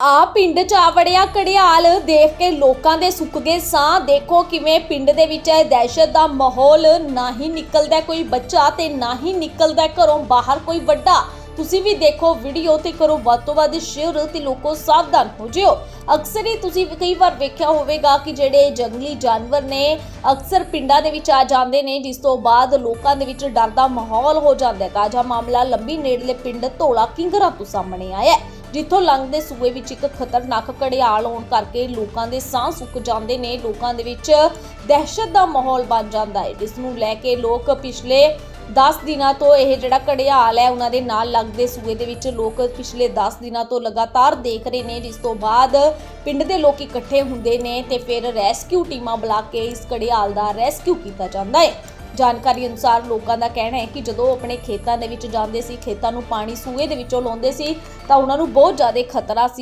ਆ ਪਿੰਡ ਚ ਆ ਵੜਿਆ ਕੜਿਆਲ ਦੇਖ ਕੇ ਲੋਕਾਂ ਦੇ ਸੁੱਕ ਗਏ ਸਾਹ। ਦੇਖੋ ਕਿਵੇਂ ਪਿੰਡ ਦੇ ਵਿੱਚ ਇਹ ਦਹਿਸ਼ਤ ਦਾ ਮਾਹੌਲ ਨਾ ਹੀ ਨਿਕਲਦਾ ਕੋਈ ਬੱਚਾ ਤੇ ਨਾ ਹੀ ਨਿਕਲਦਾ ਘਰੋਂ ਬਾਹਰ ਕੋਈ ਵੱਡਾ। ਤੁਸੀਂ ਵੀ ਦੇਖੋ ਵੀਡੀਓ ਤੇ ਕਰੋ, ਵੱਧ ਤੋਂ ਵੱਧ ਸ਼ੇਅਰ ਤੇ ਲੋਕੋ ਸਾਵਧਾਨ ਹੋ ਜਿਓ। ਅਕਸਰ ਹੀ ਤੁਸੀਂ ਕਈ ਵਾਰ ਵੇਖਿਆ ਹੋਵੇਗਾ ਕਿ ਜਿਹੜੇ ਜੰਗਲੀ ਜਾਨਵਰ ਨੇ, ਅਕਸਰ ਪਿੰਡਾਂ ਦੇ ਵਿੱਚ ਆ ਜਾਂਦੇ ਨੇ, ਜਿਸ ਤੋਂ ਬਾਅਦ ਲੋਕਾਂ ਦੇ ਵਿੱਚ ਡਰ ਦਾ ਮਾਹੌਲ ਹੋ ਜਾਂਦਾ ਹੈ। ਤਾਜ਼ਾ ਮਾਮਲਾ ਲੰਬੀ ਨੇੜਲੇ ਪਿੰਡ ਧੋਲਾ ਕਿੰਗਰਾ ਤੋਂ ਸਾਹਮਣੇ ਆਇਆ ਹੈ। ਜਿੱਥੋਂ ਲੰਘਦੇ ਸੂਏ ਵਿੱਚ ਇੱਕ ਖਤਰਨਾਕ ਘੜਿਆਲ ਆਉਣ ਕਰਕੇ ਲੋਕਾਂ ਦੇ ਸਾਹ ਸੁੱਕ ਜਾਂਦੇ ਨੇ, ਲੋਕਾਂ ਦੇ ਵਿੱਚ ਦਹਿਸ਼ਤ ਦਾ ਮਾਹੌਲ ਬਣ ਜਾਂਦਾ ਹੈ। ਜਿਸ ਨੂੰ ਲੈ ਕੇ ਲੋਕ ਪਿਛਲੇ 10 ਦਿਨਾਂ ਤੋਂ ਇਹ ਜਿਹੜਾ ਘੜਿਆਲ ਹੈ, ਉਹਨਾਂ ਦੇ ਨਾਲ ਲੱਗਦੇ ਸੂਏ ਦੇ ਵਿੱਚ ਲੋਕ ਪਿਛਲੇ 10 ਦਿਨਾਂ ਤੋਂ ਲਗਾਤਾਰ ਦੇਖ ਰਹੇ ਨੇ। ਜਿਸ ਤੋਂ ਬਾਅਦ ਪਿੰਡ ਦੇ ਲੋਕ ਇਕੱਠੇ ਹੁੰਦੇ ਨੇ ਤੇ ਫਿਰ ਰੈਸਕਿਊ ਟੀਮਾਂ ਬੁਲਾ ਕੇ ਇਸ ਘੜਿਆਲ ਦਾ ਰੈਸਕਿਊ ਕੀਤਾ ਜਾਂਦਾ ਹੈ। ਜਾਣਕਾਰੀ ਅਨੁਸਾਰ ਲੋਕਾਂ ਦਾ ਕਹਿਣਾ ਹੈ ਕਿ ਜਦੋਂ ਉਹ ਆਪਣੇ ਖੇਤਾਂ ਦੇ ਵਿੱਚ ਜਾਂਦੇ ਸੀ, ਖੇਤਾਂ ਨੂੰ ਪਾਣੀ ਸੂਏ ਦੇ ਵਿੱਚੋਂ ਲਾਉਂਦੇ ਸੀ, ਤਾਂ ਉਹਨਾਂ ਨੂੰ ਬਹੁਤ ਜ਼ਿਆਦਾ ਖਤਰਾ ਸੀ।